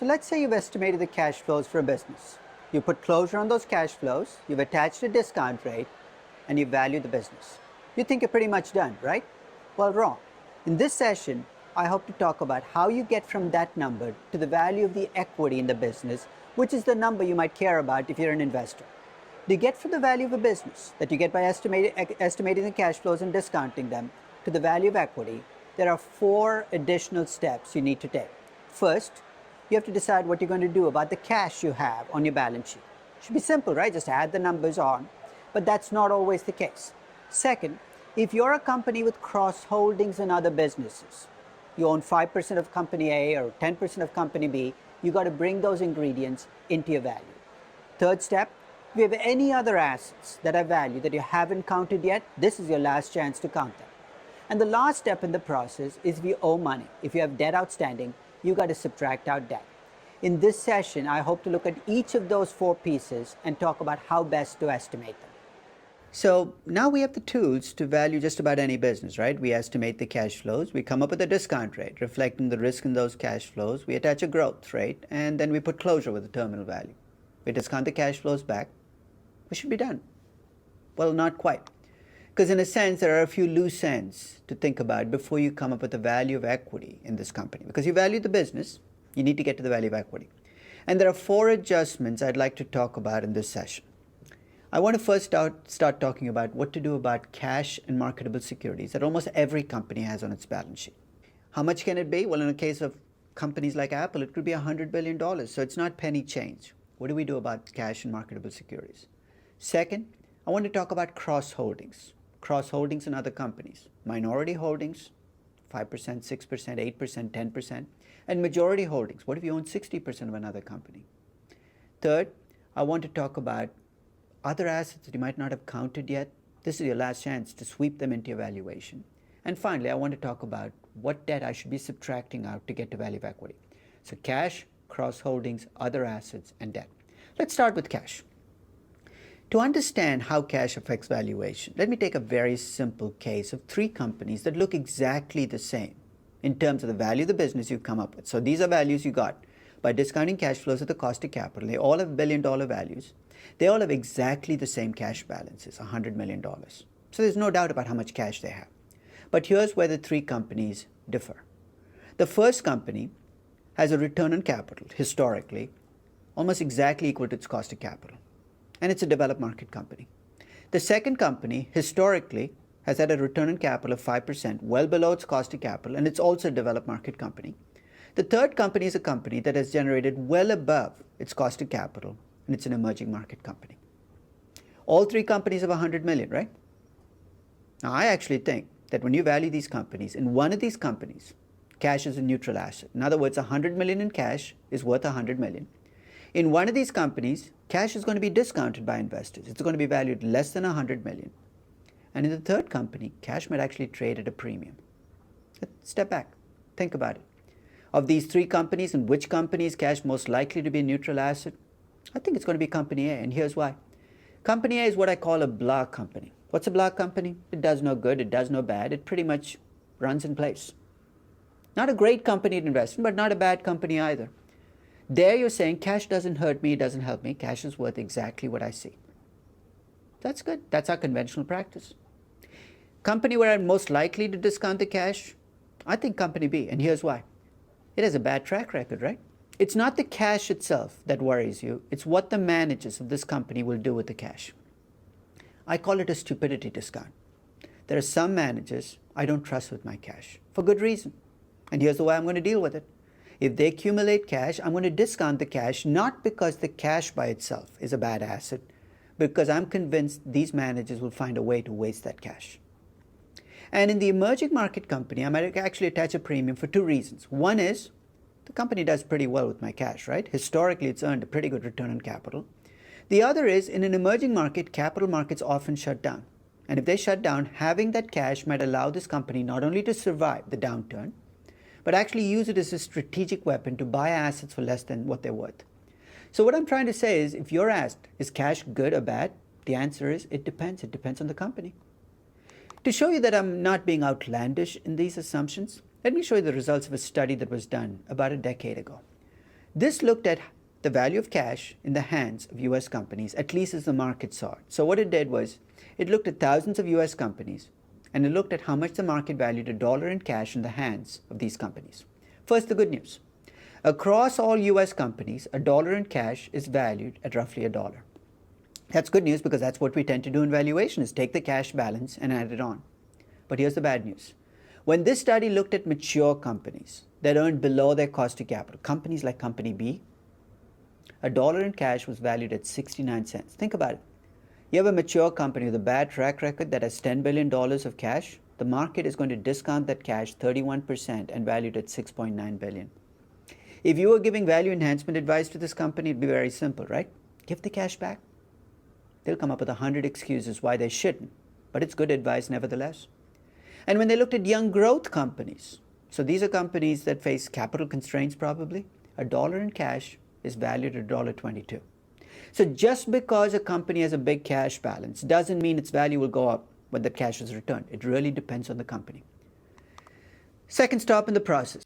So let's say you've estimated the cash flows for a business. You put closure on those cash flows, you've attached a discount rate, and you value the business. You think you're pretty much done, right? Well, wrong. In this session, I hope to talk about how you get from that number to the value of the equity in the business, which is the number you might care about if you're an investor. To get from the value of a business that you get by estimating, estimating the cash flows and discounting them to the value of equity, there are four additional steps you need to take. First, you have to decide what you're going to do about the cash you have on your balance sheet. Should be simple, right? Just add the numbers on. But that's not always the case. Second, if you're a company with cross holdings in other businesses, you own 5% of company A or 10% of company B, you got to bring those ingredients into your value. Third step, if you have any other assets that have value that you haven't counted yet, this is your last chance to count them. And the last step in the process is if you owe money, if you have debt outstanding, you got to subtract out debt. In this session, I hope to look at each of those four pieces and talk about how best to estimate them. So now we have the tools to value just about any business, right? We estimate the cash flows, we come up with a discount rate reflecting the risk in those cash flows, we attach a growth rate, and then we put closure with the terminal value. We discount the cash flows back. We should be done. Well, not quite. Because, in a sense, there are a few loose ends to think about before you come up with the value of equity in this company. Because you value the business, you need to get to the value of equity. And there are four adjustments I'd like to talk about in this session. I want to first start, start talking about what to do about cash and marketable securities that almost every company has on its balance sheet. How much can it be? Well, in the case of companies like Apple, it could be $100 billion. So it's not penny change. What do we do about cash and marketable securities? Second, I want to talk about cross holdings cross holdings in other companies, minority holdings, 5%, 6%, 8%, 10%, and majority holdings. What if you own 60% of another company? Third, I want to talk about other assets that you might not have counted yet. This is your last chance to sweep them into your valuation. And finally, I want to talk about what debt I should be subtracting out to get to value of equity. So cash, cross holdings, other assets, and debt. Let's start with cash. To understand how cash affects valuation, let me take a very simple case of three companies that look exactly the same in terms of the value of the business you've come up with. So these are values you got by discounting cash flows at the cost of capital. They all have billion dollar values. They all have exactly the same cash balances, $100 million. So there's no doubt about how much cash they have. But here's where the three companies differ. The first company has a return on capital, historically, almost exactly equal to its cost of capital and it's a developed market company. The second company, historically, has had a return on capital of 5%, well below its cost of capital, and it's also a developed market company. The third company is a company that has generated well above its cost of capital, and it's an emerging market company. All three companies have 100 million, right? Now, I actually think that when you value these companies, in one of these companies, cash is a neutral asset. In other words, 100 million in cash is worth 100 million. In one of these companies, cash is going to be discounted by investors. It's going to be valued less than 100 million. And in the third company, cash might actually trade at a premium. Step back, think about it. Of these three companies, in which company is cash most likely to be a neutral asset? I think it's going to be company A, and here's why. Company A is what I call a blah company. What's a blah company? It does no good, it does no bad, it pretty much runs in place. Not a great company to invest in, but not a bad company either. There you're saying cash doesn't hurt me, it doesn't help me. Cash is worth exactly what I see. That's good. That's our conventional practice. Company where I'm most likely to discount the cash, I think company B, and here's why. It has a bad track record, right? It's not the cash itself that worries you, it's what the managers of this company will do with the cash. I call it a stupidity discount. There are some managers I don't trust with my cash for good reason. And here's the way I'm going to deal with it. If they accumulate cash, I'm going to discount the cash not because the cash by itself is a bad asset, because I'm convinced these managers will find a way to waste that cash. And in the emerging market company, I might actually attach a premium for two reasons. One is the company does pretty well with my cash, right? Historically, it's earned a pretty good return on capital. The other is in an emerging market, capital markets often shut down. And if they shut down, having that cash might allow this company not only to survive the downturn, but actually use it as a strategic weapon to buy assets for less than what they're worth. So, what I'm trying to say is if you're asked, is cash good or bad? The answer is it depends. It depends on the company. To show you that I'm not being outlandish in these assumptions, let me show you the results of a study that was done about a decade ago. This looked at the value of cash in the hands of US companies, at least as the market saw it. So, what it did was it looked at thousands of US companies and it looked at how much the market valued a dollar in cash in the hands of these companies. First, the good news. Across all US companies, a dollar in cash is valued at roughly a dollar. That's good news because that's what we tend to do in valuation is take the cash balance and add it on. But here's the bad news. When this study looked at mature companies that earned below their cost of capital, companies like Company B, a dollar in cash was valued at 69 cents. Think about it. You have a mature company with a bad track record that has $10 billion of cash, the market is going to discount that cash 31% and value it at $6.9 billion. If you were giving value enhancement advice to this company, it'd be very simple, right? Give the cash back. They'll come up with a hundred excuses why they shouldn't, but it's good advice nevertheless. And when they looked at young growth companies, so these are companies that face capital constraints probably, a dollar in cash is valued at $1.22. So just because a company has a big cash balance doesn't mean its value will go up when that cash is returned. It really depends on the company. Second stop in the process